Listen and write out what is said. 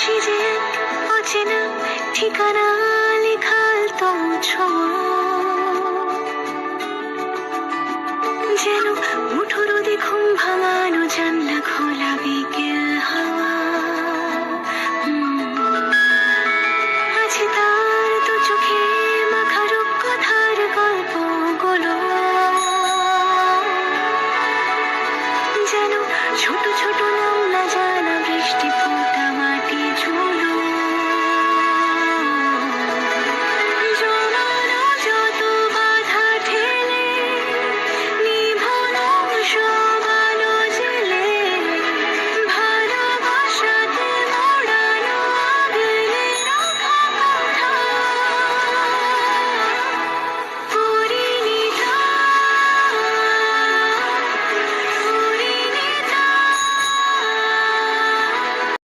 আসি যে অচেনা ঠিকানা লেখাল তো ছোঁয়া।